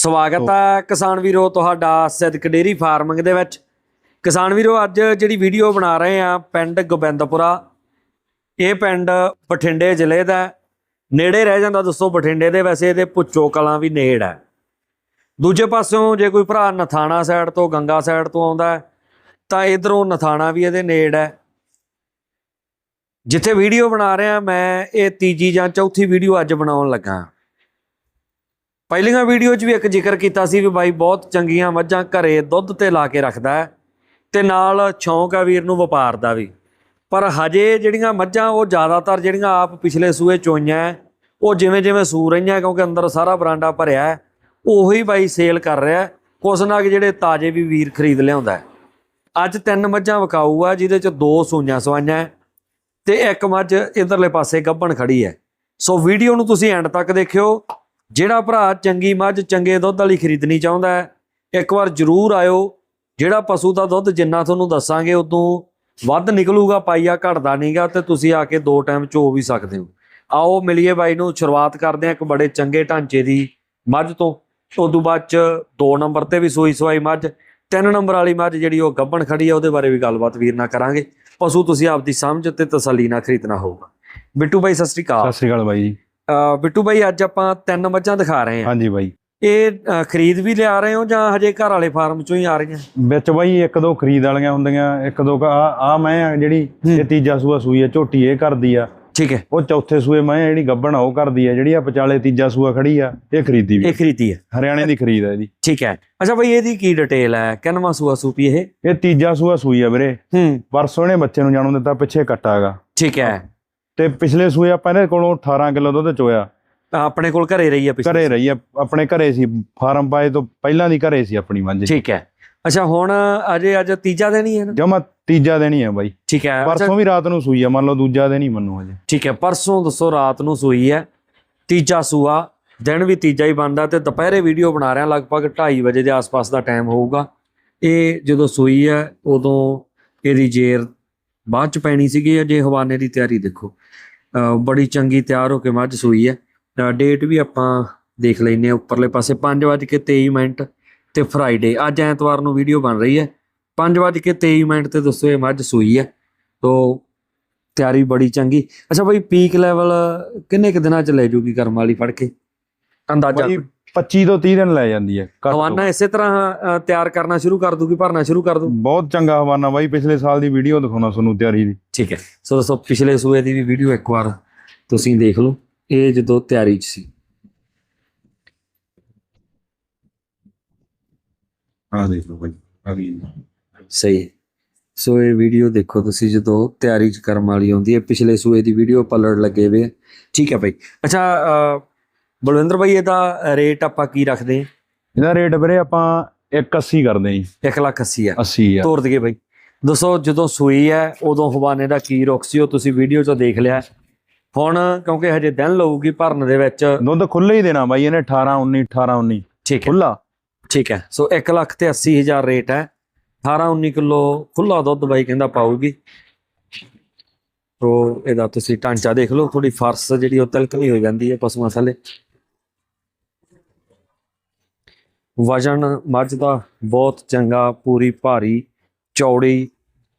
ਸਵਾਗਤ ਹੈ ਕਿਸਾਨ ਵੀਰੋ, ਤੁਹਾਡਾ ਸਿੱਧਕ ਡੇਰੀ ਫਾਰਮਿੰਗ ਦੇ ਵਿੱਚ। ਕਿਸਾਨ ਵੀਰੋ, ਅੱਜ ਜਿਹੜੀ ਵੀਡੀਓ ਬਣਾ ਰਹੇ ਆ ਪਿੰਡ ਗੋਬਿੰਦਪੁਰਾ, ਇਹ ਪਿੰਡ ਬਠਿੰਡੇ ਜ਼ਿਲ੍ਹੇ ਦਾ ਨੇੜੇ ਰਹਿ ਜਾਂਦਾ ਦੋਸਤੋ ਬਠਿੰਡੇ ਦੇ, ਵੈਸੇ ਇਹਦੇ ਪੁੱਚੋ ਕਲਾਂ ਵੀ ਨੇੜ ਹੈ। ਦੂਜੇ ਪਾਸਿਓਂ ਜੇ ਕੋਈ ਭਰਾ ਨਥਾਣਾ ਸਾਈਡ ਤੋਂ, ਗੰਗਾ ਸਾਈਡ ਤੋਂ ਆਉਂਦਾ ਤਾਂ ਇਧਰੋਂ ਨਥਾਣਾ ਵੀ ਇਹਦੇ ਨੇੜ ਹੈ। ਜਿੱਥੇ ਵੀਡੀਓ ਬਣਾ ਰਿਹਾ, ਮੈਂ ਇਹ ਤੀਜੀ ਜਾਂ ਚੌਥੀ ਵੀਡੀਓ ਅੱਜ ਬਣਾਉਣ ਲੱਗਾ। ਪਹਿਲੀਆਂ ਵੀਡੀਓ 'ਚ ਵੀ ਇੱਕ ਜ਼ਿਕਰ ਕੀਤਾ ਸੀ ਵੀ ਬਾਈ ਬਹੁਤ ਚੰਗੀਆਂ ਮੱਝਾਂ ਘਰੇ ਦੁੱਧ ਤੇ ਲਾ ਕੇ ਰੱਖਦਾ ਹੈ ਤੇ ਨਾਲ ਸ਼ੌਂਕ ਆ ਵੀਰ ਨੂੰ ਵਪਾਰ ਦਾ ਵੀ। ਪਰ ਹਜੇ ਜਿਹੜੀਆਂ ਮੱਝਾਂ ਉਹ ਜ਼ਿਆਦਾਤਰ ਜਿਹੜੀਆਂ ਆਪ ਪਿਛਲੇ ਸੂਏ ਚੋਈਆਂ ਹੈ, ਉਹ ਜਿਵੇਂ ਜਿਵੇਂ ਸੂ ਰਹੀਆਂ ਕਿਉਂਕਿ ਅੰਦਰ ਸਾਰਾ ਬਰਾਂਡਾ ਭਰਿਆ ਹੈ ਉਹੀ ਬਾਈ ਸੇਲ ਕਰ ਰਿਹਾ ਕੁਛ ਨਾ ਕਿ ਜਿਹੜੇ ਤਾਜ਼ੇ ਵੀ ਵੀਰ ਖਰੀਦ ਲਿਆਉਂਦਾ ਅੱਜ ਤਿੰਨ ਮੱਝਾਂ ਵਿਕਾਊ ਆ ਜਿਹਦੇ ਚ ਦੋ ਸੂਈਆਂ ਸਵਾਈਆਂ ਹੈ ਤੇ ਇੱਕ ਮੱਝ ਇਧਰਲੇ ਪਾਸੇ ਗੱਭਣ ਖੜੀ ਹੈ। ਸੋ ਵੀਡੀਓ ਨੂੰ ਤੁਸੀਂ ਐਂਡ ਤੱਕ ਦੇਖਿਓ। ਜਿਹੜਾ ਭਰਾ ਚੰਗੀ ਮੱਝ, ਚੰਗੇ ਦੁੱਧ ਵਾਲੀ ਖਰੀਦਣੀ ਚਾਹੁੰਦਾ ਹੈ, ਇੱਕ ਵਾਰ ਜਰੂਰ ਆਇਓ। ਜਿਹੜਾ ਪਸ਼ੂ ਦਾ ਦੁੱਧ ਜਿੰਨਾ ਤੁਹਾਨੂੰ ਦੱਸਾਂਗੇ, ਉਦੋਂ ਵੱਧ ਨਿਕਲੂਗਾ ਪਾਈਆ ਘਟਦਾ ਨਹੀਂਗਾ ਤੇ ਤੁਸੀਂ ਆ ਕੇ ਦੋ ਟਾਈਮ ਚੋ ਵੀ ਸਕਦੇ ਹੋ। ਆਓ ਮਿਲੀਏ ਬਾਈ ਨੂੰ, ਸ਼ੁਰੂਆਤ ਕਰਦੇ ਹਾਂ ਇੱਕ ਬੜੇ ਚੰਗੇ ਢਾਂਚੇ ਦੀ ਮੱਝ ਤੋਂ। ਉਦੋਂ ਬਾਅਦ ਚ ਦੋ ਨੰਬਰ ਤੇ ਵੀ ਸੂਈ ਸਵਾਈ ਮੱਝ, ਤਿੰਨ ਨੰਬਰ ਵਾਲੀ ਮੱਝ ਜਿਹੜੀ ਉਹ ਗੱਬਣ ਖੜੀ ਆ, ਉਹਦੇ ਬਾਰੇ ਵੀ ਗੱਲਬਾਤ ਵੀਰ ਨਾਲ ਕਰਾਂਗੇ। ਪਸ਼ੂ ਤੁਸੀਂ ਆਪਦੀ ਸਮਝ ਤੇ ਤਸੱਲੀ ਨਾਲ ਖਰੀਦਣਾ ਹੋਊਗਾ। ਬਿੱਟੂ ਬਾਈ, ਸਤਿ ਸ਼੍ਰੀ ਅਕਾਲ। ਸਤਿ ਸ੍ਰੀ ਅਕਾਲ ਬਾਈ ਜੀ। ਬਿੱਟੂ ਬਾਈ ਅੱਜ ਆਪਾਂ ਤਿੰਨ ਮੱਝਾਂ ਦਿਖਾ ਰਹੇ ਹਾਂ। ਹਾਂਜੀ ਬਾਈ। ਇਹ ਖਰੀਦ ਵੀ ਲਿਆ ਰਹੇ ਹੋ ਜਾਂ ਹਜੇ ਘਰ ਵਾਲੇ ਫਾਰਮ ਚੋਂ ਹੀ ਆ ਰਹੀਆਂ? ਵਿੱਚ ਬਾਈ ਇੱਕ ਦੋ ਖਰੀਦ ਵਾਲੀਆਂ ਹੁੰਦੀਆਂ ਇੱਕ ਦੋ ਆ ਆ ਮੈਂ ਆ ਜਿਹੜੀ ਇਹ ਤੀਜਾ ਸੂਆ ਸੂਈ ਆ ਝੋਟੀ ਇਹ ਕਰਦੀ ਆ। ਠੀਕ ਹੈ। ਉਹ ਚੌਥੇ ਸੂਏ ਮੈਂ ਆ ਜਿਹੜੀ ਗੱਬਣ ਆ ਉਹ ਕਰਦੀ ਆ ਜਿਹੜੀ ਆ ਵਿਚਾਲੇ ਤੀਜਾ ਸੂਆ ਖੜੀ ਆ ਇਹ ਖਰੀਦੀ ਵੀ ਇਹ ਖਰੀਦੀ ਹੈ ਹਰਿਆਣੇ ਦੀ ਖਰੀਦ ਆ ਇਹਦੀ। ਠੀਕ ਹੈ। ਅੱਛਾ ਬਾਈ ਇਹਦੀ ਕੀ ਡਿਟੇਲ ਹੈ? ਕਿੰਨਵਾਂ ਸੂਆ ਸੂਪੀ ਇਹ? ਇਹ ਤੀਜਾ ਸੂਆ ਸੂਈ ਆ ਵੀਰੇ। ਹੂੰ। ਪਰਸੋਂ ਨੇ ਬੱਚੇ ਨੂੰ ਜਨਮ ਦਿੱਤਾ ਪਿੱਛੇ ਕੱਟਾ ਹੈਗਾ ਠੀਕ ਹੈ। ਤੇ ਪਿਛਲੇ ਸੂਏ ਆਪਾਂ ਇਹਦੇ ਕੋਲੋਂ 18 ਕਿਲੋ ਦੁੱਧ ਚੋਇਆ। ਤਾਂ ਆਪਣੇ ਕੋਲ ਘਰੇ ਰਹੀ ਹੈ ਪਿਛਲੇ ਘਰੇ ਰਹੀ ਆ ਆਪਣੇ ਘਰੇ ਸੀ ਫਾਰਮ ਪਾਏ ਤੋਂ ਪਹਿਲਾਂ ਦੀ ਘਰੇ ਸੀ ਆਪਣੀ ਮੱਝ ਠੀਕ ਹੈ। ਅੱਛਾ ਹੁਣ ਅਜੇ ਅੱਜ ਤੀਜਾ ਦਿਨ ਹੀ ਹੈ ਨਾ? ਜਮਾ ਤੀਜਾ ਦਿਨ ਹੀ ਆ ਬਾਈ। ਠੀਕ ਹੈ ਪਰਸੋਂ ਵੀ ਰਾਤ ਨੂੰ ਸੂਈ ਆ ਮੰਨ ਲਓ ਦੂਜਾ ਦਿਨ ਹੀ ਮੰਨੂ ਹਜੇ। ਠੀਕ ਹੈ ਪਰਸੋਂ ਦੱਸੋ ਰਾਤ ਨੂੰ ਸੂਈ ਹੈ ਤੀਜਾ ਸੂਆ ਦਿਨ ਵੀ ਤੀਜਾ ਹੀ ਬਣਦਾ ਤੇ ਦੁਪਹਿਰੇ ਵੀਡੀਓ ਬਣਾ ਰਿਹਾ ਲਗਭਗ 2:30 ਵਜੇ ਦੇ ਆਸ-ਪਾਸ ਦਾ ਟਾਈਮ ਹੋਊਗਾ। ਇਹ ਜਦੋਂ ਸੂਈ ਹੈ ਉਦੋਂ ਇਹਦੀ ਜੇਰ ਬਾਅਦ ਚ ਪੈਣੀ ਸੀਗੀ ਅਜੇ ਹਵਾਨੇ ਦੀ ਤਿਆਰੀ ਦੇਖੋ। ਬੜੀ ਚੰਗੀ ਤਿਆਰ ਹੋ ਕੇ ਮੱਝ ਸੂਈ ਹੈ। ਡੇਟ ਵੀ ਆਪਾਂ ਦੇਖ ਲੈਨੇ ਆ ਉੱਪਰਲੇ ਪਾਸੇ। 5:23 ਮਿੰਟ ਤੇ ਫਰਾਈਡੇ ਅੱਜ ਐਤਵਾਰ ਨੂੰ ਵੀਡੀਓ ਬਣ ਰਹੀ ਹੈ। 5:23 ਮਿੰਟ ਤੇ ਦੱਸੋ ਇਹ ਮੱਝ ਸੂਈ ਹੈ। ਤੋ ਤਿਆਰੀ ਬੜੀ ਚੰਗੀ। ਅੱਛਾ ਬਈ ਪੀਕ ਲੈਵਲ ਕਿੰਨੇ ਕੁ ਦਿਨਾਂ ਚ ਲੈ ਜੂਗੀ ਕਰਮ ਵਾਲੀ ਫੜ ਕੇ? ਅੰਦਾਜ਼ਾ 25 ਤੋਂ 30 ਦਿਨ ਲੈ ਜਾਂਦੀ ਹੈ ਘੱਟ ਤੋਂ। ਹਵਾਨਾ ਇਸੇ ਤਰ੍ਹਾਂ ਅ, ਤਿਆਰ ਕਰਨਾ ਸ਼ੁਰੂ ਕਰ ਦੂਗੀ ਭਰਨਾ ਸ਼ੁਰੂ ਕਰ ਦੂ? ਬਹੁਤ ਚੰਗਾ ਹਵਾਨਾ ਬਾਈ ਪਿਛਲੇ ਸਾਲ ਦੀ ਵੀਡੀਓ ਦਿਖਾਉਣਾ ਤੁਹਾਨੂੰ ਤਿਆਰੀ ਦੀ। ਠੀਕ ਹੈ। ਸੋ ਦੋਸਤੋ ਪਿਛਲੇ ਸੂਏ ਦੀ ਵੀ ਵੀਡੀਓ ਇੱਕ ਵਾਰ ਤੁਸੀਂ ਦੇਖ ਲਓ। ਇਹ ਜਦੋਂ ਤਿਆਰੀ ਚ ਸੀ। ਹਾਂ ਦੇਖ ਲਓ ਬਾਈ ਅਗਲੀ ਸਹੀ ਹੈ। ਸੋ ਇਹ ਵੀਡੀਓ ਦੇਖੋ ਤੁਸੀਂ ਜਦੋਂ ਤਿਆਰੀ ਚ ਕਰਮ ਵਾਲੀ ਆਉਂਦੀ ਹੈ ਪਿਛਲੇ ਸੂਏ ਦੀ ਵੀਡੀਓ ਪਲੜ ਲੱਗੇ ਆ। ਠੀਕ ਹੈ ਭਾਈ ਅੱਛਾ ਅ, ਬਲਵਿੰਦਰ ਭਾਈ ਇਹਦਾ ਰੇਟ ਆਪਾਂ ਕੀ ਰੱਖਦੇ? ਹਾਂ ਇਹਦਾ ਰੇਟ ਵੀਰੇ ਆਪਾਂ 180 ਕਰਦੇ ਜੀ। 1 ਲੱਖ 80 ਆ। 80 ਆ। ਤੋਰ ਦਈਏ ਭਾਈ ਦੱਸੋ ਜਦੋਂ ਸੂਈ ਹੈ ਉਦੋਂ ਹਵਾਨੇ ਦਾ ਕੀ ਰੁਖ ਸੀ ਉਹ ਤੁਸੀਂ ਵੀਡੀਓ 'ਚ ਦੇਖ ਲਿਆ। ਹੁਣ ਕਿਉਂਕਿ ਹਜੇ ਦਿਨ ਲਊਗੀ ਭਰਨ ਦੇ ਵਿੱਚ। ਦੁੱਧ ਖੁੱਲੇ ਹੀ ਦੇਣਾ ਬਾਈ ਇਹਨੇ 18 19 18 19 ਠੀਕ ਹੈ। ਖੁੱਲਾ ਠੀਕ ਹੈ। ਸੋ 1 ਲੱਖ ਤੇ 80 ਹਜ਼ਾਰ ਰੇਟ ਹੈ। 18 19 ਕਿਲੋ ਖੁੱਲਾ ਦੁੱਧ ਬਾਈ ਕਹਿੰਦਾ ਪਾਊਗੀ। ਤੋ ਇਹਦਾ ਤੁਸੀਂ ਢਾਂਚਾ ਦੇਖ ਲਓ ਥੋੜੀ ਫਰਸ ਜਿਹੜੀ ਉਹ ਤਿਲਕਣੀ ਹੋ ਜਾਂਦੀ ਹੈ ਪਸ਼ੂਆਂ ਥੱਲੇ। ਵਜਨ ਮੱਝ ਦਾ ਬਹੁਤ ਚੰਗਾ ਪੂਰੀ ਭਾਰੀ ਚੌੜੀ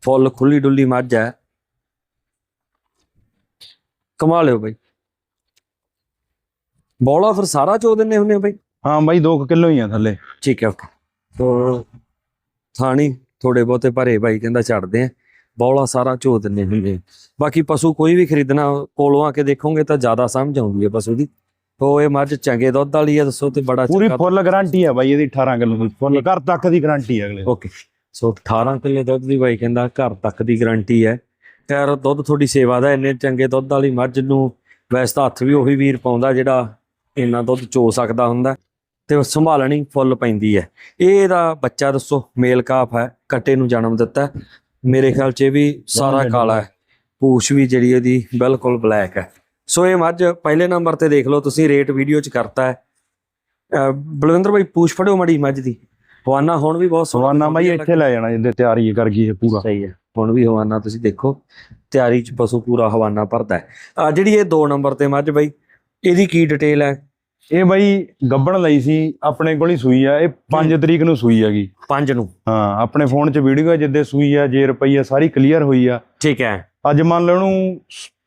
ਫੁੱਲ ਖੁੱਲੀ ਡੁੱਲੀ ਮੱਝ ਹੈ। ਕਮਾ ਲਿਓ ਬਾਈ। ਬੋਲਾ ਫਿਰ ਸਾਰਾ ਚੋ ਦਿੰਨੇ ਹੁੰਨੇ ਬਾਈ? ਹਾਂ ਬਾਈ 2 ਕਿਲੋ ਹੀ ਆ ਥੱਲੇ। ਠੀਕ ਹੈ ਓਕੇ ਤੋ ਥਾਣੀ ਥੋੜੇ ਬਹੁਤੇ ਭਰੇ ਭਾਈ ਕਹਿੰਦਾ ਛੱਡਦੇ ਆ। ਬੌਲਾ ਸਾਰਾ ਝੋ ਦਿੰਨੇ ਹੁੰਦੇ। ਬਾਕੀ ਪਸ਼ੂ ਕੋਈ ਵੀ ਖਰੀਦਣਾ ਕੋਲੋਂ ਆ ਕੇ ਦੇਖੋਗੇ ਤਾਂ ਜ਼ਿਆਦਾ ਸਮਝ ਆਉਂਦੀ ਹੈ ਪਸ਼ੂ ਦੀ। ਤੋ ਇਹ ਮੱਝ ਚੰਗੇ ਦੁੱਧ ਵਾਲੀ ਹੈ ਦੱਸੋ ਤੇ ਬੜਾ ਪੂਰੀ ਫੁੱਲ ਗਾਰੰਟੀ ਆ ਬਾਈ ਇਹਦੀ 18 ਕਿਲੋ ਦੀ ਫੁੱਲ ਘਰ ਤੱਕ ਦੀ ਗਾਰੰਟੀ ਆ ਅਗਲੇ ਓਕੇ ਸੋ 18 ਕਿਲੋ ਦੁੱਧ ਦੀ ਬਾਈ ਕਹਿੰਦਾ ਘਰ ਤੱਕ ਦੀ ਗਾਰੰਟੀ ਹੈ ਖੈਰ ਦੁੱਧ ਤੁਹਾਡੀ ਸੇਵਾ ਦਾ ਇੰਨੇ ਚੰਗੇ ਦੁੱਧ ਵਾਲੀ ਮੱਝ ਨੂੰ ਵੈਸੇ ਤਾਂ ਹੱਥ ਵੀ ਉਹੀ ਵੀਰ ਪਾਉਂਦਾ ਜਿਹੜਾ ਇੰਨਾ ਦੁੱਧ ਚੋ ਸਕਦਾ ਹੁੰਦਾ। ਤੇ ਉਹ ਸੰਭਾਲਣੀ ਫੁੱਲ ਪੈਂਦੀ ਹੈ ਇਹ ਇਹਦਾ ਬੱਚਾ ਦੱਸੋ ਮੇਲ ਕਾਫ ਹੈ ਕੱਟੇ ਨੂੰ ਜਨਮ ਦਿੱਤਾ। ਹੈ। ਮੇਰੇ ਖਿਆਲ 'ਚ ਇਹ ਵੀ ਸਾਰਾ ਕਾਲਾ ਹੈ। ਪੂਛ ਵੀ ਜਿਹੜੀ ਇਹਦੀ ਬਿਲਕੁਲ ਬਲੈਕ ਹੈ। ਸੋ ਇਹ ਮੱਝ ਪਹਿਲੇ ਨੰਬਰ ਤੇ ਦੇਖ ਲਓ ਤੁਸੀਂ ਰੇਟ ਵੀਡੀਓ 'ਚ ਕਰਤਾ ਹੈ। ਬਲਵਿੰਦਰ ਭਾਈ ਪੂਛ ਫੜਿਓ ਮੜੀ ਮੱਝ ਦੀ। ਹਵਾਨਾ ਹੁਣ ਵੀ ਬਹੁਤ ਸੋਹਣਾ ਬਾਈ ਇੱਥੇ ਲੈ ਜਾਣਾ ਜਿੱਦੇ ਤਿਆਰੀ ਕਰ ਗਈ ਇਹ ਪੂਰਾ। ਸਹੀ ਹੈ। ਹੁਣ ਵੀ ਹਵਾਨਾ ਤੁਸੀਂ ਦੇਖੋ ਤਿਆਰੀ ਚ ਪਸ਼ੂ ਪੂਰਾ ਹਵਾਨਾ ਭਰਦਾ ਹੈ। ਆ ਜਿਹੜੀ ਇਹ 2 ਨੰਬਰ ਤੇ ਮੱਝ ਬਈ ਇਹਦੀ ਕੀ ਡਿਟੇਲ ਹੈ? ਇਹ ਬਾਈ ਗੱਬਣ ਲਈ ਸੀ ਆਪਣੇ ਕੋਲ ਹੀ ਸੂਈ ਆ ਇਹ 5 ਤਰੀਕ ਨੂੰ ਸੂਈ ਹੈਗੀ। 5 ਨੂੰ। ਹਾਂ ਆਪਣੇ ਫੋਨ 'ਚ ਵੀਡੀਓ ਜਿੱਦੇ ਸੂਈ ਆ ਜੇ ਰੁਪਈ ਆ ਸਾਰੀ ਕਲੀਅਰ ਹੋਈ ਆ। ਠੀਕ ਹੈ। ਅੱਜ ਮੰਨ ਲਓ ਇਹਨੂੰ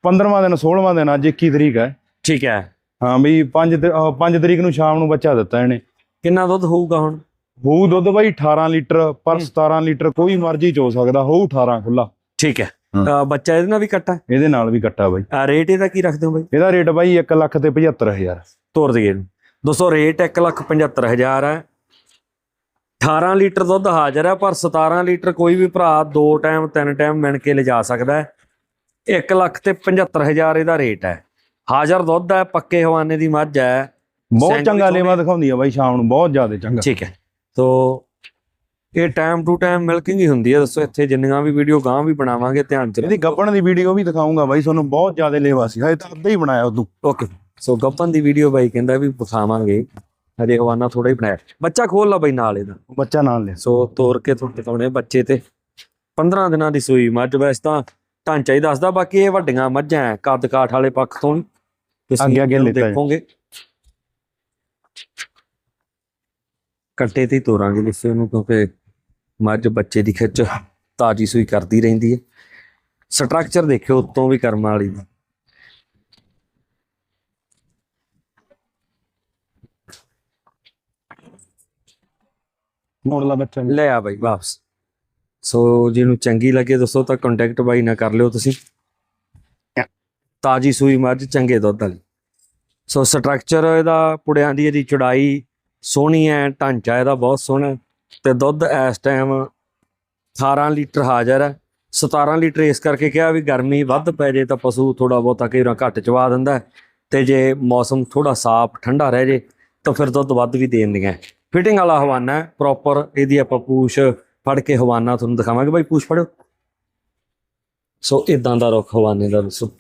15ਵਾਂ ਦਿਨ 16ਵਾਂ ਦਿਨ ਅੱਜ 21 ਤਰੀਕ ਹੈ। ਠੀਕ ਹੈ। ਹਾਂ ਬਈ 5 5 ਤਰੀਕ ਨੂੰ ਸ਼ਾਮ ਨੂੰ ਬੱਚਾ ਦਿੱਤਾ ਇਹਨੇ। ਕਿੰਨਾ ਦੁੱਧ ਹੋਊਗਾ ਹੁਣ? ਹੋਊ ਦੁੱਧ ਬਾਈ 18 ਲੀਟਰ ਪਰ 17 ਲੀਟਰ ਕੋਈ ਮਰਜ਼ੀ ਚੋ ਸਕਦਾ ਹੋਊ 18 ਖੁੱਲਾ ਠੀਕ ਹੈ। ਬੱਚਾ ਇਹਦੇ ਨਾਲ ਵੀ ਕੱਟਾ ਇਹਦੇ ਨਾਲ ਵੀ ਕੱਟਾ ਬਾਈ। ਆ ਰੇਟ ਇਹਦਾ ਕੀ ਰੱਖਦੇ ਹੋ ਬਾਈ? ਇਹਦਾ ਰੇਟ ਬਾਈ 1 ਲੱਖ ਤੇ 75000 ਤੋਰ ਦਈਏ ਦੋਸਤੋ ਰੇਟ 175000 ਹੈ। 18 ਲੀਟਰ ਦੁੱਧ ਹਾਜ਼ਰ ਹੈ ਪਰ 17 ਲੀਟਰ ਕੋਈ ਵੀ ਭਰਾ ਦੋ ਟਾਈਮ ਤਿੰਨ ਟਾਈਮ ਮਿਣ ਕੇ ਲਿਜਾ ਸਕਦਾ ਹੈ। 1 ਲੱਖ ਤੇ 75000 ਇਹਦਾ ਰੇਟ ਹੈ। ਹਾਜ਼ਰ ਦੁੱਧ ਹੈ ਪੱਕੇ ਹਵਾਨੇ ਦੀ ਮੱਝ ਹੈ। ਬਹੁਤ ਚੰਗਾ। ਲੇਵਾ ਦਿਖਾਉਂਦੀ ਆ ਬਾਈ ਸ਼ਾਮ ਨੂੰ ਬਹੁਤ ਜ਼ਿਆਦਾ ਚੰਗਾ। ਠੀਕ ਹੈ। ਤੋ ਇਹ ਟਾਈਮ ਟੂ ਟਾਈਮ ਮਿਲਕਿੰਗ ਹੀ ਹੁੰਦੀ ਹੈ। ਦੱਸੋ ਇੱਥੇ ਜਿੰਨੀਆਂ ਵੀ ਵੀਡੀਓ ਗਾਂ ਵੀ ਬਣਾਵਾਂਗੇ ਧਿਆਨ ਚ ਇਹਦੀ ਗੱਬਣ ਦੀ ਵੀਡੀਓ ਵੀ ਦਿਖਾਉਂਗਾ ਬਾਈ ਤੁਹਾਨੂੰ ਬਹੁਤ ਜ਼ਿਆਦਾ ਲੇਵਾ ਸੀ ਹਜੇ ਤਾਂ ਅੱਧਾ ਹੀ ਬਣਾਇਆ ਉਦੋਂ। ਓਕੇ ਸੋ ਗੱਪਨ ਦੀ ਵੀਡੀਓ ਬਾਈ ਕਹਿੰਦਾ ਵੀ ਵਿਖਾਵਾਂਗੇ। ਹਜੇ ਹਵਾਨਾ ਥੋੜਾ ਹੀ ਬਣਾਇਆ। ਬੱਚਾ ਖੋਲ ਲਾ ਬਾਈ ਨਾਲ ਇਹਦਾ। ਬੱਚਾ ਨਾਲ ਲਿਆ ਸੋ ਤੋਰ ਕੇ ਤੁਹਾਨੂੰ ਦਿਖਾਉਣੇ ਬੱਚੇ ਤੇ। 15 ਦਿਨਾਂ ਦੀ ਸੂਈ ਮੱਝ ਵੈਸੇ ਤਾਂ ਢਾਂਚਾ ਹੀ ਦੱਸਦਾ ਬਾਕੀ ਇਹ ਵੱਡੀਆਂ ਮੱਝਾਂ ਕੱਦ ਕਾਠ ਵਾਲੇ ਪੱਖ ਤੋਂ ਤੁਸੀਂ ਅੱਗੇ- ਅੱਗੇ। ਦੇਖੋਗੇ। ਕੱਟੇ ਤੇ ਤੋਰਾਂਗੇ ਲਿਸੇ ਨੂੰ ਕਿਉਂਕਿ ਮੱਝ ਬੱਚੇ ਦੀ ਖਿੱਚ ਤਾਜੀ ਸੂਈ ਕਰਦੀ ਰਹਿੰਦੀ ਹੈ ਸਟਰਕਚਰ ਦੇਖਿਓ ਉੱਤੋਂ ਵੀ ਕਰਮ ਵਾਲੀ। ਦਾ ਮੋੜ ਲਾ ਬੱਚਾ ਲੈ ਆ ਬਾਈ ਵਾਪਸ। ਸੋ ਜਿਹਨੂੰ ਚੰਗੀ ਲੱਗੇ ਦੋਸਤੋ ਤਾਂ ਕੰਟੈਕਟ ਬਾਈ ਨਾਲ ਕਰ ਲਿਓ ਤੁਸੀਂ। ਤਾਜੀ ਸੂਈ ਮੱਝ ਚੰਗੇ ਦੁੱਧ ਵਾਲੀ। ਸੋ ਸਟਰਕਚਰ ਇਹਦਾ ਪੁੜਿਆਂ ਦੀ ਇਹਦੀ ਚੜਾਈ ਸੋਹਣੀ ਹੈ ਢਾਂਚਾ ਇਹਦਾ ਬਹੁਤ ਸੋਹਣਾ ਤੇ ਦੁੱਧ ਇਸ ਟਾਈਮ 18 ਲੀਟਰ ਹਾਜ਼ਰ ਹੈ। 17 ਲੀਟਰ ਇਸ ਕਰਕੇ ਕਿਹਾ ਵੀ ਗਰਮੀ ਵੱਧ ਪੈ ਜੇ ਤਾਂ ਪਸ਼ੂ ਥੋੜਾ ਬਹੁਤਾ ਕਈ ਵਾਰ ਘੱਟ ਚਵਾ ਦਿੰਦਾ ਤੇ ਜੇ ਮੌਸਮ ਥੋੜਾ ਸਾਫ਼ ਠੰਡਾ ਰਹਿ ਜੇ ਤਾਂ ਫਿਰ ਦੁੱਧ ਵੱਧ ਵੀ ਦੇ ਦਿੰਦੀਆਂ ਫਿਟਿੰਗ ਵਾਲਾ ਹਵਾਨਾ ਪ੍ਰੋਪਰ ਇਹਦੀ ਆਪਾਂ ਪੂਛ ਫੜ ਕੇ ਹਵਾਨਾ ਤੁਹਾਨੂੰ ਦਿਖਾਵਾਂਗੇ ਬਾਈ ਪੂਛ ਫੜੋ ਸੋ ਇਦਾਂ ਦਾ ਰੁੱਖ ਹਵਾਨੇ ਦਾ ਦੱਸੋ।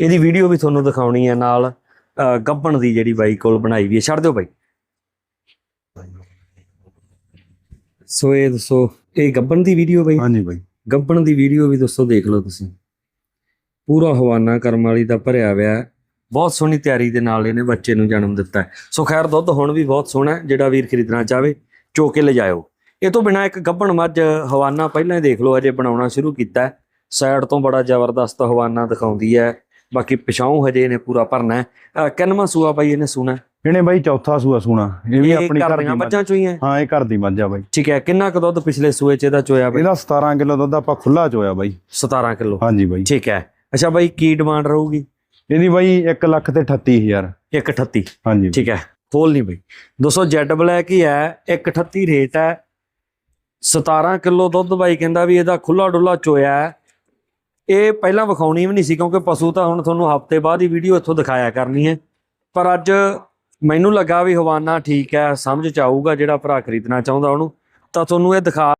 ਇਹਦੀ ਵੀਡੀਓ ਵੀ ਤੁਹਾਨੂੰ ਦਿਖਾਉਣੀ ਹੈ ਨਾਲ ਗੱਭਣ ਦੀ ਜਿਹੜੀ ਬਾਈ ਕੋਲ ਬਣਾਈ ਵੀ ਹੈ। ਛੱਡ ਦਿਓ ਬਾਈ। ਸੋ ਇਹ ਦੱਸੋ ਇਹ ਗੱਭਣ ਦੀ ਵੀਡੀਓ ਬਾਈ? ਹਾਂਜੀ ਬਾਈ। ਗੱਭਣ ਦੀ ਵੀਡੀਓ ਵੀ ਦੋਸਤੋ ਦੇਖ ਲਓ ਤੁਸੀਂ। ਪੂਰਾ ਹਵਾਨਾ ਕਰਮ ਵਾਲੀ ਦਾ ਭਰਿਆ ਹੋਇਆ ਬਹੁਤ ਸੋਹਣੀ ਤਿਆਰੀ ਦੇ ਨਾਲ ਇਹਨੇ ਬੱਚੇ ਨੂੰ ਜਨਮ ਦਿੱਤਾ ਸੋ ਖੈਰ ਦੁੱਧ ਹੁਣ ਵੀ ਬਹੁਤ ਸੋਹਣਾ ਜਿਹੜਾ ਵੀਰ ਖਰੀਦਣਾ ਚਾਹਵੇ ਚੋ ਕੇ ਲਿਜਾਇਓ। ਇਹ ਤੋਂ ਬਿਨਾ ਇੱਕ ਗੱਭਣ ਮੱਝ ਹਵਾਨਾ ਪਹਿਲਾਂ ਹੀ ਦੇਖ ਲਓ ਅਜੇ ਬਣਾਉਣਾ ਸ਼ੁਰੂ ਕੀਤਾ ਸਾਈਡ ਤੋਂ ਬੜਾ ਜ਼ਬਰਦਸਤ ਹਵਾਨਾ ਦਿਖਾਉਂਦੀ ਹੈ। ਬਾਕੀ ਪਿਛਾਉਂ ਹਜੇ ਇਹਨੇ ਪੂਰਾ ਭਰਨਾ ਹੈ। ਕਿੰਨਵਾਂ ਸੂਆ ਬਾਈ ਇਹਨੇ ਸੂਣਾ ਇਹਨੇ ਬਾਈ ਚੌਥਾ ਸੂਆ ਸੂਣਾ। ਇਹ ਵੀ ਆਪਣੀ ਘਰ ਦੀਆਂ ਮੱਝ। ਮੱਝਾਂ ਚੋਂ ਹੀ ਹੈ? ਹਾਂ ਇਹ ਘਰ ਦੀ ਮੱਝ ਆ ਬਾਈ। ਠੀਕ ਹੈ ਕਿੰਨਾ ਕੁ ਦੁੱਧ ਪਿਛਲੇ ਸੂਏ ਚ ਇਹਦਾ ਚੋਇਆ ਬਾਈ? ਇਹਦਾ 17 ਕਿਲੋ ਦੁੱਧ ਆਪਾਂ ਖੁੱਲਾ ਚੋਇਆ ਬਾਈ। 17 ਕਿਲੋ। ਹਾਂਜੀ ਬਾਈ। ਠੀਕ ਹੈ। ਅੱਛਾ ਬਾਈ ਕੀ ਡਿਮਾਂਡ ਰਹੂਗੀ? ਇਹਦੀ ਬਾਈ 1 ਲੱਖ ਤੇ 38000 138 ਹਾਂਜੀ। ਠੀਕ ਹੈ। ਖੋਲ ਨਹੀਂ ਬਈ। ਦੋਸਤੋ ਜੈਟ ਬਲੈਕ ਹੀ ਹੈ 138 ਰੇਟ ਹੈ। 17 ਕਿਲੋ ਦੁੱਧ ਬਾਈ ਕਹਿੰਦਾ ਵੀ ਇਹਦਾ ਖੁੱਲਾ ਡੁੱਲਾ ਚੋਇਆ ਹੈ। ਇਹ ਪਹਿਲਾਂ ਵਿਖਾਉਣੀ ਵੀ ਨਹੀਂ ਸੀ ਕਿਉਂਕਿ ਪਸ਼ੂ ਤਾਂ ਹੁਣ ਤੁਹਾਨੂੰ ਹਫ਼ਤੇ ਬਾਅਦ ਹੀ ਵੀਡੀਓ ਇੱਥੋਂ ਦਿਖਾਇਆ ਕਰਨੀ ਹੈ। ਪਰ ਅੱਜ ਮੈਨੂੰ ਲੱਗਾ ਵੀ ਹਵਾਨਾ ਠੀਕ ਹੈ, ਸਮਝ ਚ ਆਊਗਾ ਜਿਹੜਾ ਭਰਾ ਖਰੀਦਣਾ ਚਾਹੁੰਦਾ ਉਹਨੂੰ। ਤਾਂ ਤੁਹਾਨੂੰ ਇਹ ਦਿਖਾ